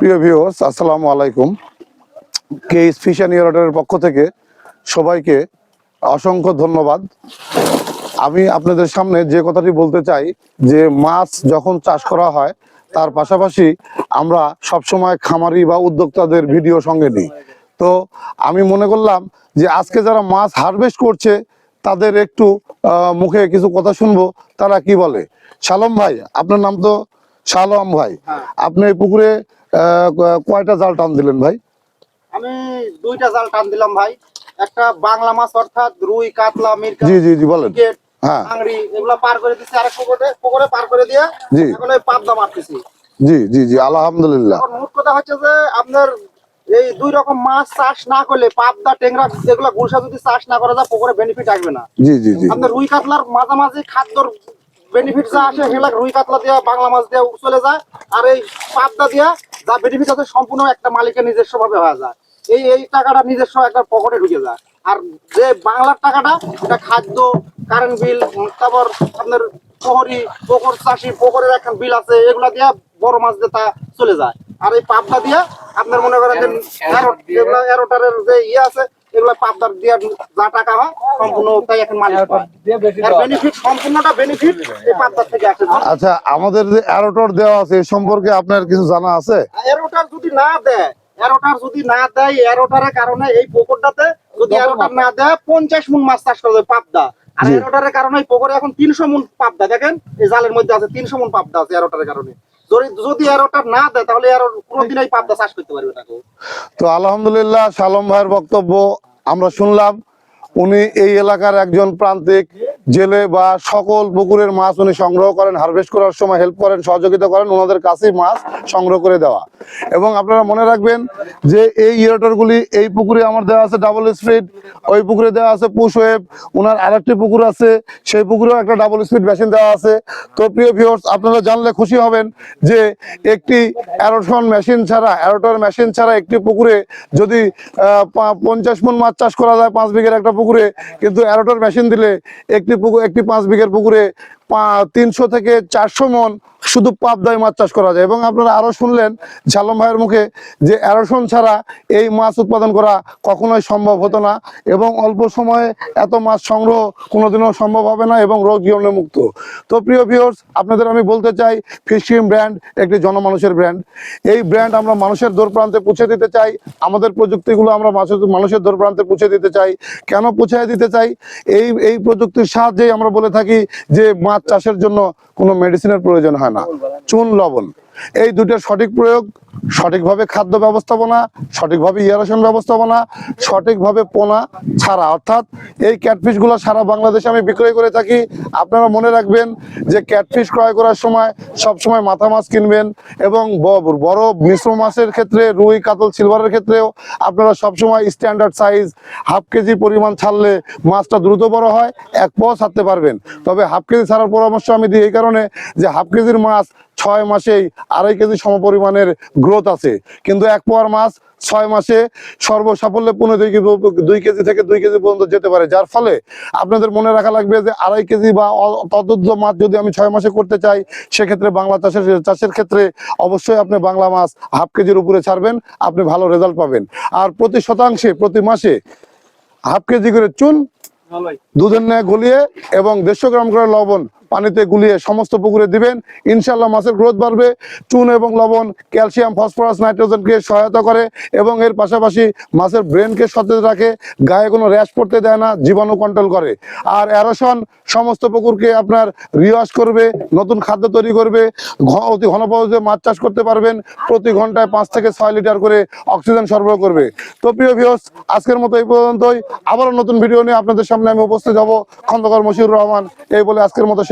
প্রিয় ভিউয়ার্স আসসালামু আলাইকুম। কে ফিশন ইয়ারডের পক্ষ থেকে সবাইকে অসংখ্য ধন্যবাদ। আমি আপনাদের সামনে যে কথাটি বলতে চাই যে মাছ যখন চাষ করা হয় তার পাশাপাশি আমরা সবসময় খামারি বা উদ্যোক্তাদের ভিডিও সঙ্গে নিই। তো আমি মনে করলাম যে আজকে যারা মাছ হারভেস্ট করছে তাদের একটু মুখে কিছু কথা শুনব তারা কি বলে? শালম ভাই আপনার নাম তো শালম ভাই। হ্যাঁ। আপনি পুকুরে কয়টা জাল টান দিলেন ভাই? আমি দুইটা জাল টান দিলাম ভাই। একটা বাংলা মাছ অর্থাৎ রুই কাতলা মিরকা জি জি জি বলেন। হ্যাঁ। আংড়ি এগুলা পার করে দিচ্ছি আরেক পুকুরে পুকুরে পার করে দিয়ে জি। এখন ওই পাবদা মারতেছি। জি জি জি আলহামদুলিল্লাহ। এখন মোট কথা হচ্ছে যে আপনার এই দুই রকম মাছ চাষ না করলে পাবদা টেংরা যেগুলা গুলশা যদি চাষ না করা যায় পুকুরে বেনিফিট আসবে না। জি জি জি। আপনার রুই কাতলার মাঝামাঝি খাদ্যর বেনিফিট যা আসে সেগুলা রুই কাতলা দিয়ে বাংলা মাছ দিয়ে চলে যায়। আর এই পাবদা দিয়া যা বেনিফিট আছে সম্পূর্ণ একটা মালিকের নিজস্ব ভাবে হয়ে যায়। এই এই টাকাটা নিজস্ব একটা পকেটে ঢুকে যায়। আর যে বাংলার টাকাটা এটা খাদ্য কারেন্ট বিল তারপর আপনার পোহরি পুকুর চাষি পুকুরের একটা বিল আছে এগুলা দিয়া বড় মাছ দিয়ে তা চলে যায়। আর এই পাবদা দিয়া আপনার মনে করেন যে এরোটারের যে ইয়ে আছে এগুলা পাবদার দিয়া যা টাকা হয় সম্পূর্ণ এখন মালিক পায় বেনিফিট সম্পূর্ণটা বেনিফিট এই পাবদার থেকে আসে। আচ্ছা আমাদের যে অ্যারোটর দেওয়া আছে এ সম্পর্কে আপনার কিছু জানা আছে? এরোটার যদি না দেয় এরোটার যদি না দেয় এরোটারের কারণে এই পুকুরটাতে যদি এরোটার না দেয় পঞ্চাশ মুন মাছ চাষ করা যায় পাবদা। আর। এরোটারের কারণে এই পুকুরে এখন তিনশো মুন পাবদা। দেখেন এই জালের মধ্যে আছে তিনশো মুন পাবদা আছে এরোটারের কারণে। যদি এরোটার না দেয়, তাহলে আর কোনোদিন এই পাবদা চাষ করতে পারবে না তো আলহামদুলিল্লাহ, সালম ভাইয়ের বক্তব্য আমরা শুনলাম। উনি এই এলাকার একজন প্রান্তিক। জেলে বা সকল পুকুরের মাছ উনি সংগ্রহ করেন হারভেস্ট করার সময় হেল্প করেন, সহযোগিতা করেন, ওনাদের কাছেই মাছ সংগ্রহ করে দেওয়া। এবং আপনারা মনে রাখবেন যে এই ইয়েটারগুলি এই পুকুরে আমার দেওয়া আছে ডাবল স্পিড ওই পুকুরে দেওয়া আছে পুশ ওয়েব ওনার আরেকটি পুকুর আছে, সেই পুকুরেও একটা ডাবল স্পিড মেশিন দেওয়া আছে। তো প্রিয় ভিউয়ার্স আপনারা জানলে খুশি হবেন যে একটি অ্যারোটন মেশিন ছাড়া অ্যারোটর মেশিন ছাড়া একটি পুকুরে যদি পঞ্চাশ মন মাছ চাষ করা যায় পাঁচ বিঘের একটা পুকুরে, কিন্তু অ্যারোটর মেশিন দিলে একটি পুকুর একটি পাঁচ বিঘের পুকুরে তিনশো থেকে চারশো মন শুধু পাবদায় মাছ চাষ করা যায়। এবং আপনারা আরও শুনলেন ঝালম ভাইয়ের মুখে যে অ্যারোসন ছাড়া এই মাছ উৎপাদন করা কখনোই সম্ভব হতো না এবং অল্প সময়ে এত মাছ সংগ্রহ কোনোদিনও সম্ভব হবে না এবং রোগ জীবনে মুক্ত। তো প্রিয় ভিউয়ার্স আপনাদের আমি বলতে চাই ফিশিং ব্র্যান্ড একটি জনমানুষের ব্র্যান্ড। এই ব্র্যান্ড আমরা মানুষের দূর প্রান্তে পৌঁছে দিতে চাই, আমাদের প্রযুক্তিগুলো আমরা মানুষের- মানুষের দূর প্রান্তে পৌঁছে দিতে চাই। কেন পৌঁছে দিতে চাই? এই এই প্রযুক্তির সাহায্যেই আমরা বলে থাকি যে মাছ চাষের জন্য কোনো মেডিসিনের প্রয়োজন হয় না চুন লবণ। এই দুটো সঠিক প্রয়োগ সঠিকভাবে খাদ্য ব্যবস্থাপনা, সঠিকভাবে ইয়ারেশন ব্যবস্থাপনা, সঠিকভাবে পোনা ছাড়া। অর্থাৎ এই ক্যাটফিশগুলো সারা বাংলাদেশে আমি বিক্রয় করে থাকি। আপনারা মনে রাখবেন যে ক্যাটফিশ ক্রয় করার সময় সব সময় মাথা মাছ কিনবেন এবং বড় মিশ্র মাছের ক্ষেত্রে, রুই, কাতল সিলভারের ক্ষেত্রেও আপনারা সবসময় স্ট্যান্ডার্ড সাইজ হাফ কেজি পরিমাণ ছাড়লে মাছটা দ্রুত বড় হয়, এক পাও ছাড়তে পারবেন। তবে হাফ কেজি ছাড়ার পরামর্শ আমি দিই এই কারণে যে হাফ কেজির মাছ ছয় মাসেই আড়াই কেজি সমপরিমাণের গ্রোথ আছে। কিন্তু এক পোয়ার মাছ ছয় মাসে সর্বসাফল্যে পনেরো দুই কেজি দুই কেজি থেকে দুই কেজি পর্যন্ত যেতে পারে। যার ফলে আপনাদের মনে রাখা লাগবে যে আড়াই কেজি বা তদুর্ধ মাছ যদি আমি ছয় মাসে করতে চাই সেক্ষেত্রে বাংলা চাষের চাষের ক্ষেত্রে অবশ্যই আপনি বাংলা মাছ হাফ কেজির উপরে ছাড়বেন আপনি ভালো রেজাল্ট পাবেন। আর প্রতি শতাংশে প্রতি মাসে হাফ কেজি করে চুন দুধের ন্যায় গলিয়ে এবং দেড়শো গ্রাম করে লবণ পানিতে গুলিয়ে সমস্ত পুকুরে দিবেন। ইনশাল্লাহ মাছের গ্রোথ বাড়বে। চুন এবং লবণ, ক্যালসিয়াম, ফসফরাস, নাইট্রোজেনকে সহায়তা করে এবং এর পাশাপাশি মাছের ব্রেনকে সতেজ রাখে, গায়ে কোনো র্যাশ পড়তে দেয় না, জীবাণু কন্ট্রোল করে। আর অ্যারোশন সমস্ত পুকুরকে আপনার রিওয়াশ করবে, নতুন খাদ্য তৈরি করবে অতি ঘন পদ্ধতিতে মাছ চাষ করতে পারবেন, প্রতি ঘন্টায় পাঁচ থেকে ছয় লিটার করে অক্সিজেন সরবরাহ করবে। তো প্রিয় ভিউস আজকের মতো এই পর্যন্তই। আবারও নতুন ভিডিও নিয়ে আপনাদের সামনে আমি উপস্থিত হব। খন্দকার মশিউর রহমান, এই বলে আজকের মতো